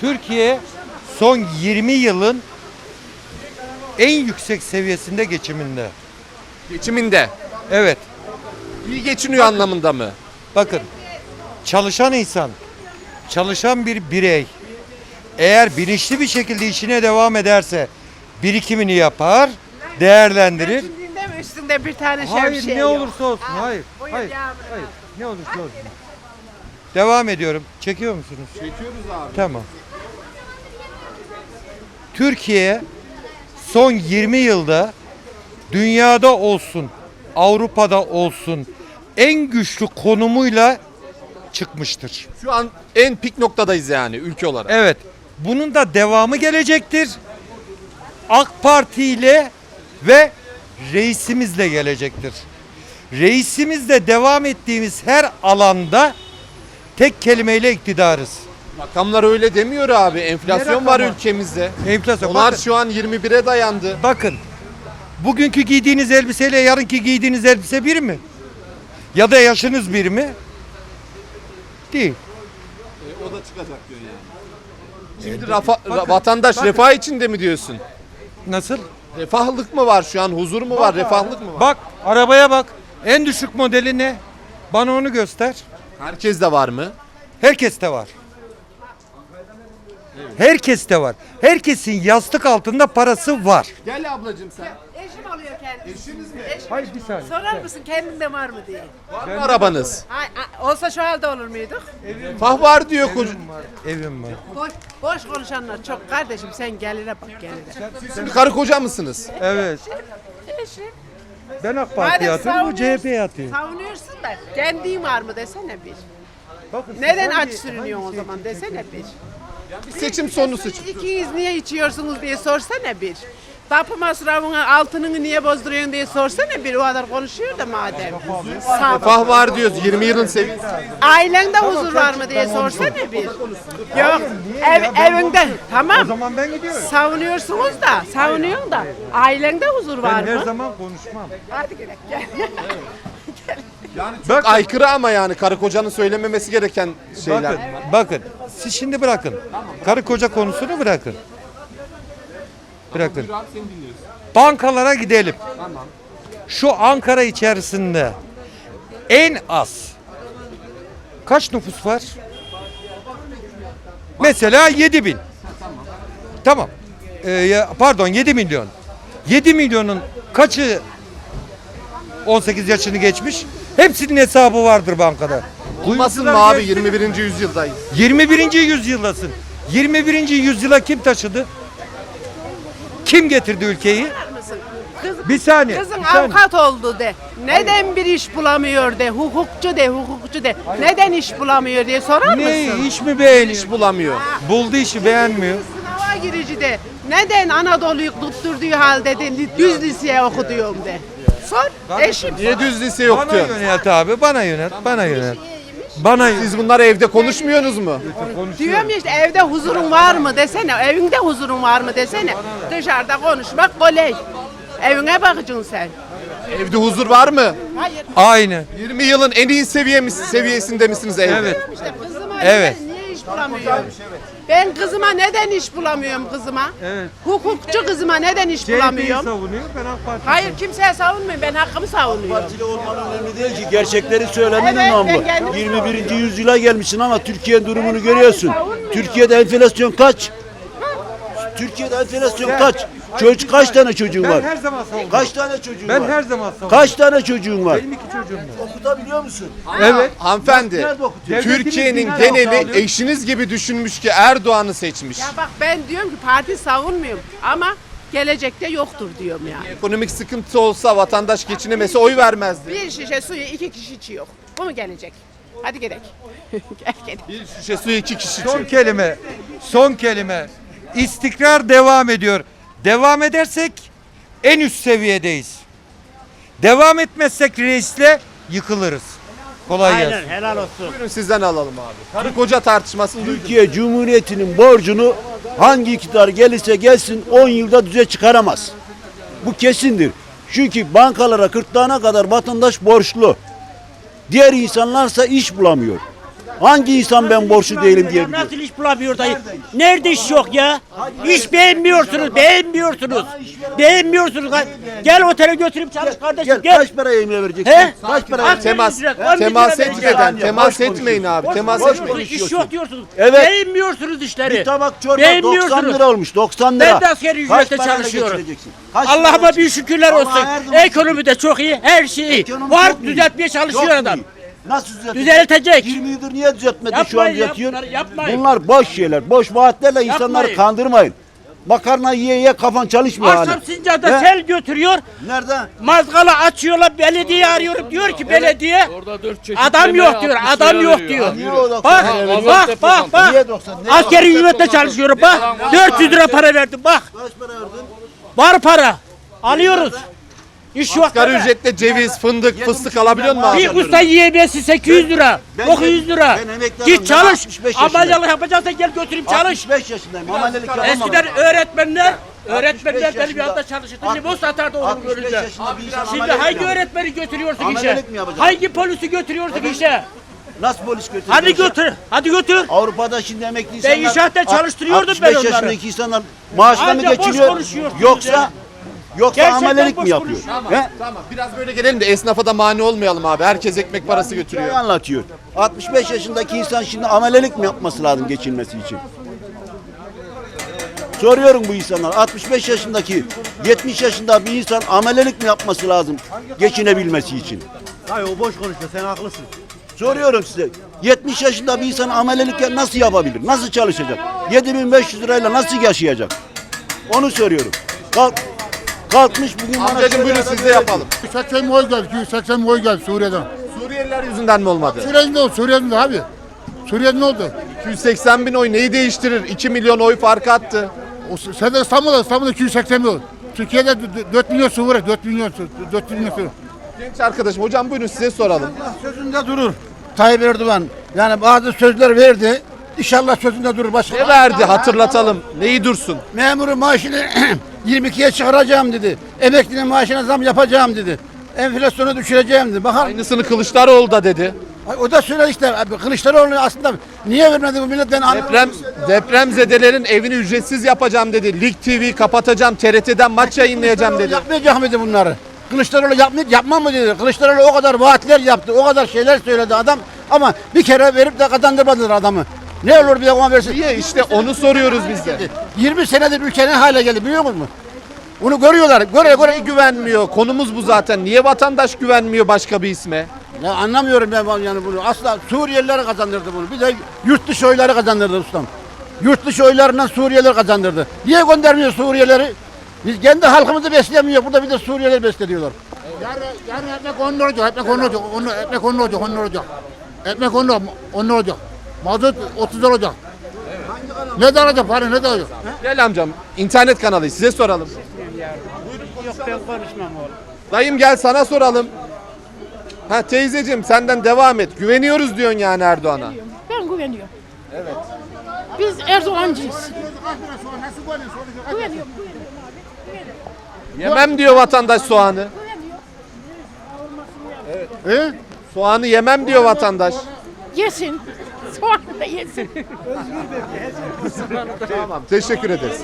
Türkiye son 20 yılın en yüksek seviyesinde geçiminde. Geçiminde. Evet. İyi geçiniyor anlamında mı? Bakın çalışan insan, çalışan bir birey eğer bilinçli bir şekilde işine devam ederse birikimini yapar, değerlendirir. Üstünde mi üstünde bir tane şey Hayır bir şey ne yok. olursa olsun. Ha, Hayır. buyur Hayır. yavrum. Hayır. Ne olursa olsun. Devam ediyorum. Çekiyor musunuz? Çekiyoruz abi. Tamam. Türkiye son 20 yılda dünyada olsun, Avrupa'da olsun en güçlü konumuyla çıkmıştır. Şu an en pik noktadayız yani ülke olarak. Evet. Bunun da devamı gelecektir. AK Parti ile ve reisimizle gelecektir. Reisimizle devam ettiğimiz her alanda tek kelimeyle iktidarız. Rakamlar öyle demiyor abi. Enflasyon var rakamı? ülkemizde. Enflasyon. Dolar Bakın, şu an 21'e dayandı. bakın. Bugünkü giydiğiniz elbiseyle yarınki giydiğiniz elbise bir mi? Ya da yaşınız bir mi? Değil. o da çıkacak diyor yani. Şimdi rafa- ra- bakın, vatandaş bakın. refah içinde mi diyorsun? Nasıl? Refahlık mı var şu an? Huzur mu var? Refahlık mı var? Bak arabaya bak. En düşük modeli ne? Bana onu göster. Herkes de var mı? Herkeste var. Herkeste var. Herkesin yastık altında parası var. Gel ablacığım sen. Eşim alıyor kendisi. Eşiniz mi? Hayır bir saniye. Sorar mısın kendinde var mı diye. Var mı arabanız? Hay, ha, olsa şu halde olur muyduk? Refah var diyor koca. Evim var. Evim var. Boş, boş konuşanlar çok kardeşim sen gelire bak gelire. Şimdi karı koca mısınız? Evet. Eşim. Ben AK Parti'ye atıyorum, bu CHP'ye atıyor. Savunuyorsun da kendin var mı desene bir. Bakın, Neden aç sürünüyorsun o zaman desene bir. Bir seçim sonusu çıktı. İkiniz niye içiyorsunuz diye sorsana bir. Tapu masrafını altınını niye bozduruyorsun diye sorsana bir o kadar konuşuyor da madem. Sağ Refah var diyoruz 20 yılın seviyesi. Ailende huzur var mı diye sorsana bir. Yok ev, evinde O tamam zaman ben gidiyorum. savunuyorsunuz da savunuyorsun da ailende huzur var Ben her mı? zaman konuşmam. Hadi gel gel. Çok aykırı ama yani karı kocanın söylememesi gereken şeyler. Bakın, bakın. Siz şimdi bırakın. Karı koca konusunu bırakın. Bırakın. Bankalara gidelim. Şu Ankara içerisinde en az kaç nüfus var? Mesela 7 bin. Tamam. Ee, ya- pardon 7 milyon. 7 milyonun kaçı 18 yaşını geçmiş? Hepsinin hesabı vardır bankada. Olmasın mı Kuyumcular abi geçti mi? 21. yüzyıldayız. 21. yüzyıldasın. 21. yüzyıla kim taşıdı? Kim getirdi ülkeyi? Kız, Bir saniye. Kızın bir saniye. avukat oldu de. Neden bir iş bulamıyor de. Hukukçu de, hukukçu de. Neden iş bulamıyor diye sorar Ne mısın? iş mi beğeniyor? İş bulamıyor. Buldu işi beğenmiyor. Sınava girici de. Neden Anadolu'yu tutturduğu halde de düz liseye okuduğum de. Sor eşim. Niye düz lise yok Bana diyor. yönelt abi, bana yönelt, bana yönelt. Bana yönelt. Siz bunları evde konuşmuyorsunuz mu? Diyorum ya işte evde huzurun var mı desene. Evinde huzurun var mı desene. Dışarıda konuşmak kolay. Evine bakacaksın sen. Evde huzur var mı? Hayır. Aynı. 20 yılın en iyi seviye mis- seviyesinde misiniz evde? Evet. İşte kızıma Evet. neden, niye iş bulamıyorum? Ben kızıma neden iş bulamıyorum kızıma? Evet. Hukukçu kızıma neden iş CHP'yi bulamıyorum? savunuyor, ben AK Parti'yi Hayır kimseye savunmuyorum. Ben hakkımı savunuyorum. Partili olman önemli değil ki. Gerçekleri söylemenin Evet, ben kendim 21. yüzyıla gelmişsin ama Türkiye'nin durumunu görüyorsun. savunmuyorum. Türkiye'de enflasyon kaç? Türkiye'de enflasyon kaç? Çocuk kaç tane çocuğun Ben var? her zaman savunuyorum. Kaç tane çocuğun Ben var? her zaman savunuyorum. Kaç tane çocuğun var? Benim iki çocuğum var. Okutabiliyor musun? Evet. Hanımefendi, Nerede okutuyor? Türkiye'nin Devletimiz geneli alıyor. eşiniz gibi düşünmüş ki Erdoğan'ı seçmiş. Ya bak ben diyorum ki parti savunmuyorum ama gelecekte yoktur diyorum yani. Ekonomik sıkıntı olsa vatandaş geçinemese oy vermezdi. Bir şişe suyu iki kişi içiyor. Bu mu gelecek? Hadi gidelim. Gel gidelim. Bir şişe suyu iki kişi Son içiyor. kelime. Son kelime. İstikrar devam ediyor. Devam edersek en üst seviyedeyiz. Devam etmezsek reisle yıkılırız. Kolay gelsin. helal olsun. Buyurun sizden alalım abi. Karı koca tartışmasını duydum. Türkiye Cumhuriyeti'nin borcunu hangi iktidar gelirse gelsin 10 yılda düze çıkaramaz. Bu kesindir. Çünkü bankalara 40 tane kadar vatandaş borçlu. Diğer insanlarsa iş bulamıyor. Hangi insan ben borçlu değilim diyebiliyor? Nasıl iş bulamıyor dayı? Nerede iş yok ya? İş beğenmiyorsunuz, beğenmiyorsunuz. Beğenmiyorsunuz. Gel otele götürüp çalış kardeşim Gel, kaç para yemeğe vereceksin? He? Kaç para Temas, temas etmeden, temas etmeyin abi. Temas etmeyin. İş yok diyorsunuz. Evet. Beğenmiyorsunuz işleri. Bir tabak çorba Beğenmiyorsunuz. 90 lira olmuş 90 lira. Ben de Kaç ücretle çalışıyorum. Allah'ıma bir şükürler olsun. Ekonomi de çok iyi, her şey iyi. Var düzeltmeye çalışıyor adam. Nasıl düzeltecek? Düzeltecek. 20 yıldır niye düzeltmedi şu an Yapmayın ya, düzeltiyor? bunları yapmayın. Bunlar boş şeyler. Boş vaatlerle insanları Yapmayın. kandırmayın. Makarna yiye yiye kafan çalışmıyor hala. Akşam Sincan'da He? sel götürüyor. Nerede? Mazgala açıyorlar belediye arıyorum diyor ki belediye adam yok diyor adam yok diyor. Niye o da Bak veriyor? bak bak bak. Niye 90? Ne Askeri ücretle çalışıyorum bak. 400 lira para verdim bak. Kaç para verdin? Var para. Alıyoruz. İş yok. Asgari ücretle ceviz, fındık, fıstık alabiliyor musun Bir usta yiyemesi 800 lira. Ben- 900 lira. ben emekli adamım, Git ben çalış. 65 yaşındayım. Yapacaksan gel götüreyim çalış. 65 yaşındayım. Amelelik yapamam. Eskiden öğretmenler Öğretmenler 65 beni bir anda yaşında- çalıştırdı. Limon satardı oğlum 65 görünce. yaşında bir insan Şimdi amelelik hangi öğretmeni götürüyorsun işe? Amelelik mi yapacaksın? Hangi polisi götürüyorsun işe? Nasıl polis götürüyor? Hadi götür. Hadi götür. Avrupa'da şimdi emekli insanlar... inşaatta çalıştırıyordum ben 65 onları. yaşındaki insanlar maaşla mı Anca boş konuşuyorsunuz Yoksa ya. Yoksa Gerçekten amelelik mi yapıyor? konuşuyorsunuz. He? Tamam biraz böyle gelelim de esnafa da mani olmayalım abi. Herkes ekmek parası Hikaye götürüyor. anlatıyor. 65 yaşındaki insan şimdi amelelik mi yapması lazım geçinmesi için? Soruyorum bu insanlar. 65 yaşındaki 70 yaşında bir insan amelelik mi yapması lazım geçinebilmesi için? Hayır o boş konuşuyor sen haklısın. Soruyorum size. 70 yaşında bir insan amelelik ya- nasıl yapabilir? Nasıl çalışacak? 7500 lirayla nasıl yaşayacak? Onu soruyorum. Kalk, kalkmış bugün bana Amcacım buyurun siz de yapalım. 180 oy geldi, 280 oy geldi Suriye'den. Suriyeliler yüzünden mi olmadı? Suriye'nin de o, Suriye'nin de abi. Suriye'nin ne oldu? 280 bin oy neyi değiştirir? 2 milyon oy fark attı. O, sen de İstanbul'da, İstanbul'da 280 oy. Türkiye'de 4 milyon Suriye, 4 milyon, 4 milyon Suriye. Genç arkadaşım hocam buyurun size soralım. Sözünde durur. Tayyip Erdoğan yani bazı sözler verdi. İnşallah sözünde durur. Başka Ne verdi hatırlatalım. Neyi dursun? memurun maaşını 22'ye çıkaracağım dedi. Emeklinin maaşına zam yapacağım dedi. Enflasyonu düşüreceğim dedi. Bakın Aynısını Kılıçdaroğlu da dedi. o da söyle işte abi, Kılıçdaroğlu aslında niye vermedi bu millet ben anlamadım. Deprem depremzedelerin evini ücretsiz yapacağım dedi. Lig TV kapatacağım, TRT'den maç yayınlayacağım dedi. Yapmayacak mıydı bunları? Kılıçdaroğlu yapmayacak, yapmam mı dedi. Kılıçdaroğlu o kadar vaatler yaptı, o kadar şeyler söyledi adam ama bir kere verip de kazandırmadılar adamı. Ne olur bir de ona versin. Niye? İşte onu soruyoruz biz de. 20 senedir ülke ne hale geldi biliyor musun? Bunu görüyorlar. Göre göre Niye güvenmiyor? Konumuz bu zaten. Niye vatandaş güvenmiyor başka bir isme? Ya anlamıyorum ben yani bunu. Asla Suriyeliler kazandırdı bunu. Bir de yurt dışı oyları kazandırdı ustam. Yurt dışı oylarından Suriyeliler kazandırdı. Niye göndermiyor Suriyelileri? Biz kendi halkımızı beslemiyor. Burada bir de Suriyeliler besleniyorlar. Yarın, yarın ekmek 10 lira olacak, ekmek 10 lira olacak, ekmek 10 lira olacak, 10 lira olacak. Ekmek 10 lira, 10 lira olacak. Mazot 30 lira olacak. Ne de alacak para, ne de alacak? Gel amcam. internet kanalı size soralım. Yok ben konuşmam oğlum. Dayım gel sana soralım. Ha teyzeciğim senden devam et. Güveniyoruz diyorsun yani Erdoğan'a. Ben güveniyorum. Evet. Biz Erdoğancıyız. Güveniyorum, güveniyorum abi. Yemem diyor vatandaş soğanı. He? Soğanı yemem diyor vatandaş. Yesin. Soğanı da yesin. Tamam teşekkür ederiz.